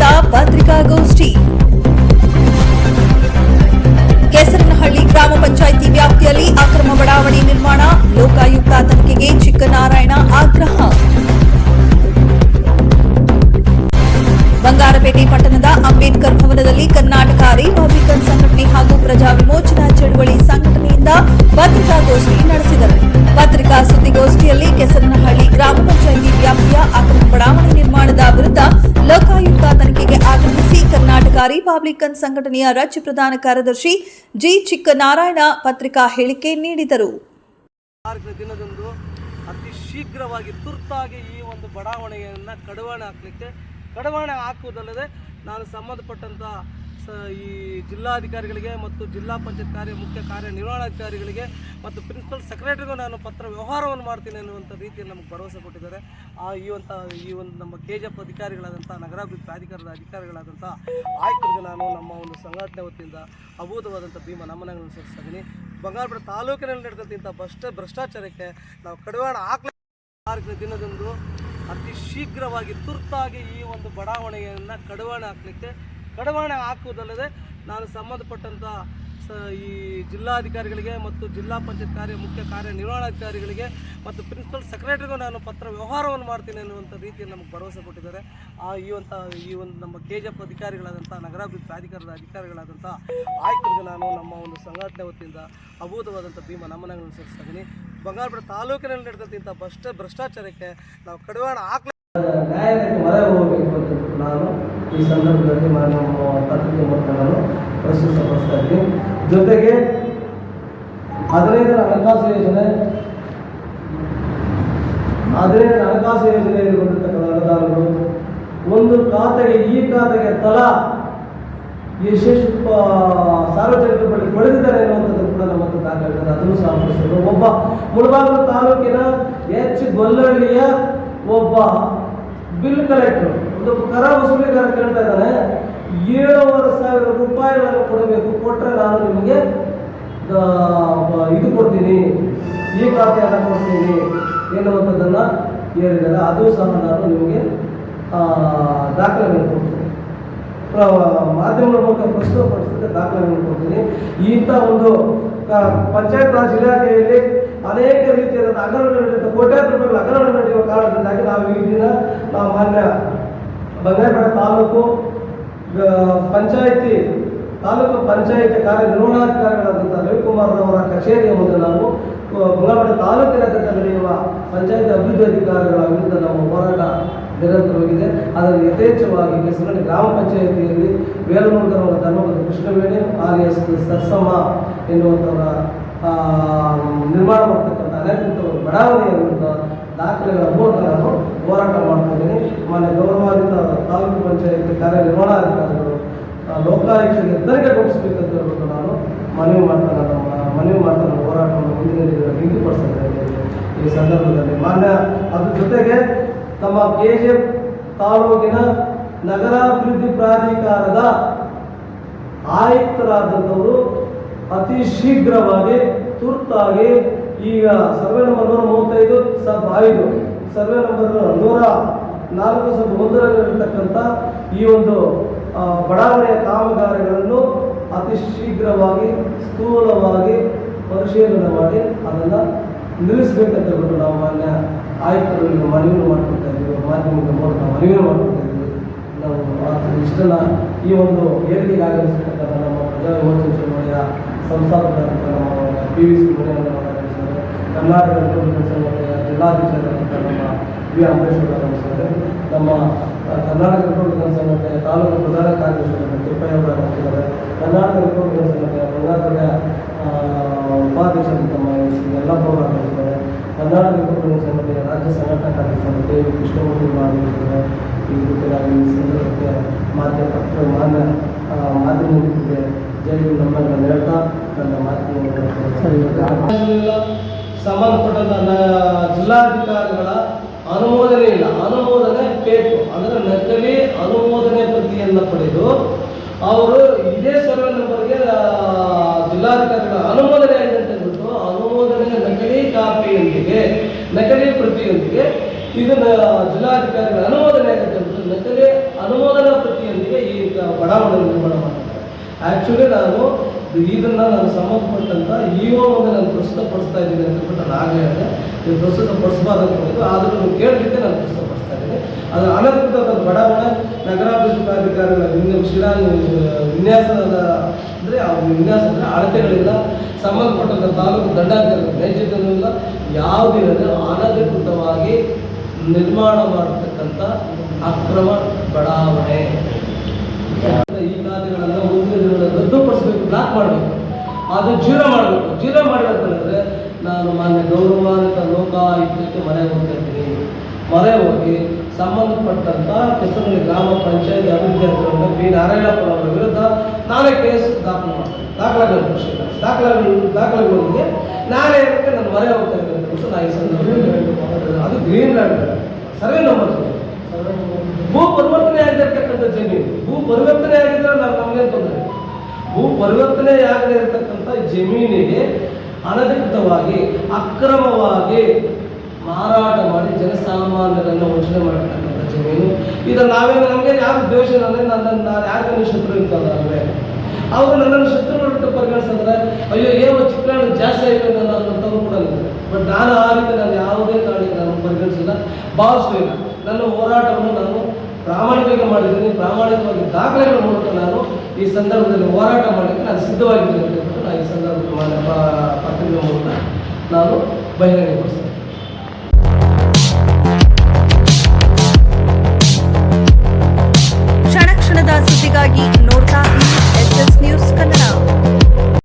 ವತಿಯಿಂದ ಪತ್ರಿಕಾಗೋಷ್ಠಿ. ಕೆಸರನಹಳ್ಳಿ ಗ್ರಾಮ ಪಂಚಾಯಿತಿ ವ್ಯಾಪ್ತಿಯಲ್ಲಿ ಅಕ್ರಮ ಬಡಾವಣೆ ನಿರ್ಮಾಣ, ಲೋಕಾಯುಕ್ತ ತನಿಖೆಗೆ ಚಿಕ್ಕನಾರಾಯಣ ಆಗ್ರಹ. ಬಂಗಾರಪೇಟೆ ಪಟ್ಟಣದ ಅಂಬೇಡ್ಕರ್ ಭವನದಲ್ಲಿ ರಿಪಬ್ಲಿಕನ್ ಸಂಘಟನೆಯ ರಾಜ್ಯ ಪ್ರಧಾನ ಕಾರ್ಯದರ್ಶಿ ಜಿ ಚಿಕ್ಕನಾರಾಯಣ ಪತ್ರಿಕಾ ಹೇಳಿಕೆ ನೀಡಿದರು. ದಿನದಂದು ಅತಿ ಶೀಘ್ರವಾಗಿ ತುರ್ತಾಗಿ ಈ ಒಂದು ಬಡಾವಣೆಯನ್ನು ಕಡವಾಣೆ ಹಾಕಲಿಕ್ಕೆ, ಕಡವಾಣೆ ಹಾಕುವುದಲ್ಲದೆ ನಾನು ಸಂಬಂಧಪಟ್ಟಂಥ ಈ ಜಿಲ್ಲಾಧಿಕಾರಿಗಳಿಗೆ ಮತ್ತು ಜಿಲ್ಲಾ ಪಂಚಾಯತ್ ಕಾರ್ಯ ಮುಖ್ಯ ಕಾರ್ಯನಿರ್ವಹಣಾಧಿಕಾರಿಗಳಿಗೆ ಮತ್ತು ಪ್ರಿನ್ಸಿಪಲ್ ಸೆಕ್ರೆಟರಿಗೂ ನಾನು ಪತ್ರ ವ್ಯವಹಾರವನ್ನು ಮಾಡ್ತೀನಿ ಅನ್ನುವಂಥ ರೀತಿಯಲ್ಲಿ ನಮಗೆ ಭರವಸೆ ಕೊಟ್ಟಿದ್ದಾರೆ. ಆ, ಈ ಒಂದು ಈ ಒಂದು ನಮ್ಮ ಕೆ ಜಿ ಎಫ್ ಅಧಿಕಾರಿಗಳಾದಂಥ, ನಗರಾಭಿವೃದ್ಧಿ ಪ್ರಾಧಿಕಾರದ ಅಧಿಕಾರಿಗಳಾದಂಥ ಆಯುಕ್ತರಿಗೆ ನಾನು ನಮ್ಮ ಒಂದು ಸಂಘಟನೆ ವತಿಯಿಂದ ಅಭೂತವಾದಂಥ ಭೀಮ ನಮನಗಳನ್ನು ಸಲ್ಲಿಸ್ತೀನಿ ಬಂಗಾರಪೇಟೆ ತಾಲೂಕಿನಲ್ಲಿ ನಡೆದಂಥ ಭ್ರಷ್ಟ, ಭ್ರಷ್ಟಾಚಾರಕ್ಕೆ ನಾವು ಕಡಿವಾಣ ಹಾಕಲು. ತಾರೀಕಿನ ದಿನದಂದು ಅತಿ ಶೀಘ್ರವಾಗಿ ತುರ್ತಾಗಿ ಈ ಒಂದು ಬಡಾವಣೆಯನ್ನು ಕಡಿವಾಣ ಹಾಕಲಿಕ್ಕೆ ಕಡಿವಾಣ ಹಾಕುವುದಲ್ಲದೆ ನಾನು ಸಂಬಂಧಪಟ್ಟಂಥ ಸ ಈ ಜಿಲ್ಲಾಧಿಕಾರಿಗಳಿಗೆ ಮತ್ತು ಜಿಲ್ಲಾ ಪಂಚಾಯತ್ ಕಾರ್ಯ ಮುಖ್ಯ ಕಾರ್ಯನಿರ್ವಹಣಾಧಿಕಾರಿಗಳಿಗೆ ಮತ್ತು ಪ್ರಿನ್ಸಿಪಲ್ ಸೆಕ್ರೆಟರಿಗೂ ನಾನು ಪತ್ರ ವ್ಯವಹಾರವನ್ನು ಮಾಡ್ತೀನಿ ಅನ್ನುವಂಥ ರೀತಿಯಲ್ಲಿ ನಮಗೆ ಭರವಸೆ ಕೊಟ್ಟಿದ್ದಾರೆ. ಆ ಈ ಒಂದು ಈ ಒಂದು ನಮ್ಮ ಕೆ ಜಿ ಎಫ್ ಅಧಿಕಾರಿಗಳಾದಂಥ ನಗರಾಭಿವೃದ್ಧಿ ಪ್ರಾಧಿಕಾರದ ಅಧಿಕಾರಿಗಳಾದಂಥ ಆಯುಕ್ತರಿಗೆ ನಾನು ನಮ್ಮ ಒಂದು ಸಂಘಟನೆ ವತಿಯಿಂದ ಅಭೂತವಾದಂಥ ಭೀಮ ನಮನಗಳನ್ನು ಸಲ್ಲಿಸ್ತೀನಿ ಬಂಗಾರಪೇಟೆ ತಾಲೂಕಿನಲ್ಲಿ ನಡೆದಂಥ ಭ್ರಷ್ಟ ಭ್ರಷ್ಟಾಚಾರಕ್ಕೆ ನಾವು ಕಡಿವಾಣ ಹಾಕಲಿ ನ್ಯಾಯಾಲಯಕ್ಕೆ ಹೋಗಬೇಕು ಅಂತ ನಾನು ಈ ಸಂದರ್ಭದಲ್ಲಿ ನಾನು ಪತ್ರಿಕೆ ಮೂಲಕ ನಾನು ಪ್ರಸ್ತುತಪಡಿಸ್ತಾ ಇದ್ದೀನಿ ಜೊತೆಗೆ ಹದಿನೈದರ ಹಣಕಾಸು ಯೋಜನೆ, ಹದಿನೈದರ ಹಣಕಾಸು ಯೋಜನೆಯಲ್ಲಿ ಬಂದಿರತಕ್ಕಂಥ ಅನುದಾನಗಳು ಒಂದು ಖಾತೆಗೆ, ಈ ಖಾತೆಗೆ ತಲಾ ಯಶಸ್ವಿ ಸಾರ್ವಜನಿಕರ ಬಳಿ ಪಡೆದಿದ್ದಾರೆ ಅನ್ನುವಂಥದ್ದು ಕೂಡ ನಮ್ಮ ಹತ್ರ ಅದನ್ನು ಸಹ. ಒಬ್ಬ ಮುಳಬಾಗಿಲು ತಾಲೂಕಿನ ಎಚ್ ಗೊಲ್ಲಹಳ್ಳಿಯ ಒಬ್ಬ ಬಿಲ್ ಕಲೆಕ್ಟರ್ ಒಂದು ಕರ ವಸೂಲಿಗಾರ ಕೇಳ್ತಾ ಇದ್ದಾನೆ ಏಳುವರೆ ಸಾವಿರ ರೂಪಾಯಿಗಳನ್ನು ಕೊಡಬೇಕು ಕೊಟ್ಟರೆ ನಾನು ನಿಮಗೆ ಇದು ಕೊಡ್ತೀನಿ, ಈ ಖಾತೆಯನ್ನು ಕೊಡ್ತೀನಿ ಎನ್ನುವಂಥದ್ದನ್ನು ಹೇಳಿದ್ದಾರೆ. ಅದು ಸಹ ನಾನು ನಿಮಗೆ ದಾಖಲೆಗಳನ್ನು ಕೊಡ್ತೀನಿ. ಮಾಧ್ಯಮಗಳ ಮೂಲಕ ಪ್ರಸ್ತುತಪಡಿಸಿದ ದಾಖಲೆಗಳನ್ನು ಕೊಡ್ತೀನಿ. ಇಂಥ ಒಂದು ಪಂಚಾಯತ್ ರಾಜ್ ಇಲಾಖೆಯಲ್ಲಿ ಅನೇಕ ರೀತಿಯಾದ ಅಗಲಗಳು ನಡೆಯುತ್ತೆ. ಕೋಟ್ಯಾಂತರ ರೂಪಾಯಿಗಳ ಹಗರಣ ನಡೆಯುವ ಕಾರಣದಿಂದಾಗಿ ನಾವು ಈ ದಿನ ನಾವು ಮಾನ್ಯ ಬಂಗಾರಪೇಟೆ ತಾಲೂಕು ಪಂಚಾಯಿತಿ ತಾಲೂಕು ಪಂಚಾಯಿತಿ ಕಾರ್ಯನಿರ್ವಹಣಾಧಿಕಾರಿಗಳಾದಂಥ ರವಿಕುಮಾರ್ನವರ ಕಚೇರಿಯ ಮುಂದೆ ನಾವು ಅಹ್, ತಾಲೂಕಿನ ನಡೆಯುವ ಪಂಚಾಯಿತಿ ಅಭಿವೃದ್ಧಿ ಅಧಿಕಾರಿಗಳ ವಿರುದ್ಧ ನಮ್ಮ ಹೋರಾಟ ನಿರಂತರವಾಗಿದೆ. ಅದನ್ನು ಯಥೇಚ್ಛವಾಗಿ ಕೆಸರಳ್ಳಿ ಗ್ರಾಮ ಪಂಚಾಯಿತಿಯಲ್ಲಿ ವೇಲಮುರುಗನವರ ಧರ್ಮದ ಕೃಷ್ಣವೇಣಿ ಆರ್ ಎಸ್ ಸರ್ಸಮ್ಮ ಎನ್ನುವಂಥವರ ನಿರ್ಮಾಣ ಮಾಡ್ತಕ್ಕಂಥ ಅನೇಕ ಒಂದು ಬಡಾವಣೆಯ ವಿರುದ್ಧ ದಾಖಲೆಗಳ ಮೂಲಕ ನಾನು ಹೋರಾಟ ಮಾಡ್ತಾ ಇದ್ದೀನಿ ಮಾನ್ಯ ಗೌರವಾನ್ವಿತ ತಾಲೂಕು ಪಂಚಾಯತ್ ಕಾರ್ಯನಿರ್ವಹಣಾಧಿಕಾರಿಗಳು ಆ, ಲೋಕಾಯುಕ್ತರಿಗೆ ತನಿಖೆಗೊಳಿಸಬೇಕಂತ ಹೇಳ್ಬಿಟ್ಟು ನಾನು ಮನವಿ ಮಾಡ್ತಾ ನನ್ನ ಮನವಿ ಮಾಡ್ತಾ ನನ್ನ ಈ ಸಂದರ್ಭದಲ್ಲಿ. ಮಾನ್ಯ, ಅದ್ರ ಜೊತೆಗೆ ನಮ್ಮ ಕೆ ಜಿ ಎಫ್ ತಾಲೂಕಿನ ನಗರಾಭಿವೃದ್ಧಿ ಪ್ರಾಧಿಕಾರದ ಆಯುಕ್ತರಾದಂಥವರು ಅತಿ ಶೀಘ್ರವಾಗಿ ತುರ್ತಾಗಿ ಈಗ ಸರ್ವೆ ನಂಬರ್ ನೂರ ಮೂವತ್ತೈದು ಸಬ್ ಐದು, ಸರ್ವೆ ನಂಬರ್ ನೂರ ನಾಲ್ಕು ಸಬ್ ಒಂದರಲ್ಲಿರತಕ್ಕಂಥ ಈ ಒಂದು ಬಡಾವಣೆಯ ಕಾಮಗಾರಿಗಳನ್ನು ಅತಿ ಶೀಘ್ರವಾಗಿ ಸ್ಥೂಲವಾಗಿ ಪರಿಶೀಲನೆ ಮಾಡಿ ಅದನ್ನು ನಿಲ್ಲಿಸಬೇಕಂತ ಹೇಳ್ಬಿಟ್ಟು ನಾವು ಮಾನ್ಯ ಆಯುಕ್ತರಲ್ಲಿ ಮನವಿಯನ್ನು ಮಾಡ್ಕೊಳ್ತಾ ಇದ್ದೀವಿ. ಮಾಧ್ಯಮದ ಮೂಲಕ ಮನವಿಯನ್ನು ಮಾಡಿಕೊಡ್ತಾ ನಾವು ಆತನ ಇಷ್ಟೆಲ್ಲ ಈ ಒಂದು ಏರಿಕೆಗೆ ಆಗಮಿಸಿರ್ತಕ್ಕಂಥ ನಮ್ಮ ಪ್ರಜಾ ವಿಮೋಚನೆ ಸಂಸ್ಥಾಪಕರಾದಂಥ ನಮ್ಮ ಪಿ ವಿ ಸಿ ಮುನಿಯಣ್ಣ ಆಗಮಿಸಿದ್ದಾರೆ. ಕರ್ನಾಟಕ ಸಂಘಟನೆಯ ಜಿಲ್ಲಾಧ್ಯಕ್ಷರಾದಂಥ ನಮ್ಮ ವಿ. ಅಂಬೇಶ್ವರ್ ಆಗಮಿಸಿದ್ದಾರೆ. ನಮ್ಮ ಕರ್ನಾಟಕ ರಿಪಬ್ಲಿಕನ್ ಸಂಘಟನೆಯ ತಾಲೂಕು ಪ್ರಧಾನ ಕಾರ್ಯದರ್ಶಿ ತಿಪ್ಪಯ್ಯ ಆಗಮಿಸಿದ್ದಾರೆ. ಕರ್ನಾಟಕ ರಿಪಬ್ಲಿಕನ್ ಸಂಘಟನೆಯ ಬಂಗಾರಪೇಟೆಯ ಎಲ್ಲ ಅವರು ಆಗಮಿಸಿದ್ದಾರೆ ಕರ್ನಾಟಕ ರಿಪಬ್ಲಿಕನ್ ರಾಜ್ಯ ಸಂಘಟನಾ ಕಾರ್ಯದರ್ಶಿಯಾದ ಕೆ ವಿ ಕೃಷ್ಣಮೂರ್ತಿ ಅವರು ಈ ರೀತಿಯಾಗಿ ಈ ಸಂದರ್ಭಕ್ಕೆ ಮಾಧ್ಯಮ ಪತ್ರ ಮಾನ್ಯ ಮಾಧ್ಯಮ ಮಿತ್ರರಿಗೆ ಜೈ ನಮ್ಮನ್ನು ಹೇಳ್ತಾ ನನ್ನ ಮಾಧ್ಯಮ ಸಂಬಂಧಪಟ್ಟಂತ ಜಿಲ್ಲಾಧಿಕಾರಿಗಳ ಅನುಮೋದನೆ ಇಲ್ಲ. ಅನುಮೋದನೆ ಬೇಕು. ಅಂದರೆ ನಕಲಿ ಅನುಮೋದನೆ ಪ್ರತಿಯನ್ನು ಪಡೆದು ಅವರು ಇದೇ ಸರ್ವೆ ನಂಬರ್ಗೆ ಆ, ಜಿಲ್ಲಾಧಿಕಾರಿಗಳ ಅನುಮೋದನೆ ಆಗಿದೆ ಅಂತ ಹೇಳ್ಬಿಟ್ಟು ಅನುಮೋದನೆ ನಕಲಿ ಕಾಪಿಯೊಂದಿಗೆ ನಕಲಿ ಪ್ರತಿಯೊಂದಿಗೆ, ಇದನ್ನ ಜಿಲ್ಲಾಧಿಕಾರಿಗಳ ಅನುಮೋದನೆ ಆಗುತ್ತೆ ಅಂದ್ರೆ ನಕಲಿ ಅನುಮೋದನಾ ಈ ಬಡಾವಣೆ ನಿರ್ಮಾಣ ಮಾಡ್ತಾರೆ. ಆ್ಯಕ್ಚುಲಿ ನಾನು ಇದನ್ನ ನಾನು ಸಂಬಂಧಪಟ್ಟಂತ ಇಒ ಮುಂದೆ ನಾನು ಪ್ರಸ್ತುತಪಡಿಸ್ತಾ ಇದ್ದೀನಿ ಅಂತ ನಾನು ನೀವು ಪ್ರಸ್ತುತ ಪಡಿಸಬಾರ್ದು ಅಂದ್ಕೊಂಡಿದ್ದು ಆದರೂ ನೀವು ಕೇಳಲಿಕ್ಕೆ ನಾನು ಪ್ರಸ್ತುತಪಡಿಸ್ತಾ ಅದರ ಅದು ಅನಧಿಕೃತ ಬಡಾವಣೆ ನಗರಾಭಿವೃದ್ಧಿ ಪ್ರಾಧಿಕಾರಗಳ ವಿನ್ಯ ಶಿಲಾ ವಿನ್ಯಾಸದ ಅಂದರೆ ಆ ವಿನ್ಯಾಸ ಅಂದರೆ ಅಳತೆಗಳಿಂದ ಸಂಬಂಧಪಟ್ಟಂಥ ತಾಲೂಕು ದಂಡಾಧಿಕಾರಿಗಳ ನೈಜತೆಯೂ ಇಲ್ಲ ಯಾವುದಿಲ್ಲದೆ ಅನಧಿಕೃತವಾಗಿ ನಿರ್ಮಾಣ ಮಾಡತಕ್ಕಂಥ ಅಕ್ರಮ ಬಡಾವಣೆ. ಈ ಖಾತೆಗಳನ್ನ ಮುಂದಿನ ದಿನಗಳಲ್ಲಿ ರದ್ದುಪಡಿಸಬೇಕು, ಬ್ಲಾಕ್ ಮಾಡಬೇಕು. ಅದು ಜೀರೋ ಮಾಡಬೇಕು. ಜೀರೋ ಮಾಡಬೇಕಂದ್ರೆ ನಾನು ಮಾನ್ಯ ಗೌರವಾನ್ವಿತ ಲೋಕಾಯುಕ್ತಕ್ಕೆ ಮನೆ ಹೋಗ್ತಾ ಇದ್ದೀನಿ. ಮನೆ ಹೋಗಿ ಸಂಬಂಧಪಟ್ಟಂತ ಕೆಸರಲ್ಲಿ ಗ್ರಾಮ ಪಂಚಾಯತ್ ಅಭಿವೃದ್ಧಿ ಅಧಿಕಾರಿಗಳ ಬಿ ನಾರಾಯಣಪ್ಪ ಅವರ ವಿರುದ್ಧ ನಾನೇ ಕೇಸ್ ದಾಖಲು ಮಾಡ್ತೀನಿ ದಾಖಲಾಗಿ ವಿಷಯ ದಾಖಲೆಗಳು ನಾಳೆ ನಾನೇ ಅದಕ್ಕೆ ನಾನು ಮರೆ ಹೋಗ್ತಾ ಇದ್ದೀನಿ ಅಂತ ನಾನು ಈ ಸಂದರ್ಭದಲ್ಲಿ. ಅದು ಗ್ರೀನ್ ಲ್ಯಾಂಡ್ ಸರ್ವೆ ನಂಬರ್ ಭೂ ಪರಿವರ್ತನೆ ಆಗಿರ್ತಕ್ಕಂಥ ಜಮೀನು ಭೂ ಪರಿವರ್ತನೆ ಆಗಿದ್ರೆ ನಾನು ನಮಗೆ ತೊಂದರೆ ಭೂ ಪರಿವರ್ತನೆ ಆಗದೆ ಇರತಕ್ಕಂಥ ಜಮೀನಿಗೆ ಅನಧಿಕೃತವಾಗಿ ಅಕ್ರಮವಾಗಿ ಮಾರಾಟ ಮಾಡಿ ಜನಸಾಮಾನ್ಯರನ್ನು ವಂಚನೆ ಮಾಡಿರ್ತಕ್ಕಂಥ ಜಮೀನು ಇದು ನಾವೇನು ನಮಗೆ ಯಾರು ದ್ವೇಷ ಅಂದರೆ ನನ್ನ ನಾನು ಯಾರಿಗೂ ಶತ್ರು ಇರ್ತಲ್ಲ ಅಂದರೆ ಅವರು ನನ್ನನ್ನು ಶತ್ರುಗಳು ಪರಿಗಣಿಸಿದ್ರೆ, ಅಯ್ಯೋ, ಏನೋ ಚಿಕ್ಕಣ್ಣ ಜಾಸ್ತಿ ನನ್ನ ಅನ್ನೋಂಥವ್ರು ಕೂಡ ಬಟ್ ನಾನು ಆ ರೀತಿ ನಾನು ಯಾವುದೇ ಕಾರಣಕ್ಕೆ ನಾನು ಪರಿಗಣಿಸಿಲ್ಲ. ಭಾವಿಸಲಿಲ್ಲ ನನ್ನ ಹೋರಾಟವನ್ನು ನಾನು ಪ್ರಾಮಾಣಿಕವಾಗಿ ಮಾಡಿದ್ದೀನಿ. ಪ್ರಾಮಾಣಿಕವಾಗಿ ದಾಖಲೆಗಳ ಮೂಲಕ ನಾನು ಈ ಸಂದರ್ಭದಲ್ಲಿ ಹೋರಾಟ ಮಾಡಲಿಕ್ಕೆ ನಾನು ಸಿದ್ಧವಾಗಿದ್ದೀನಿ ಅಂತ ನಾನು ಈ ಸಂದರ್ಭದಲ್ಲಿ ಪತ್ರಿಕೆ ಮೂಲಕ ನಾನು ಬಹಿರಂಗಪಡಿಸ್ತೇನೆ.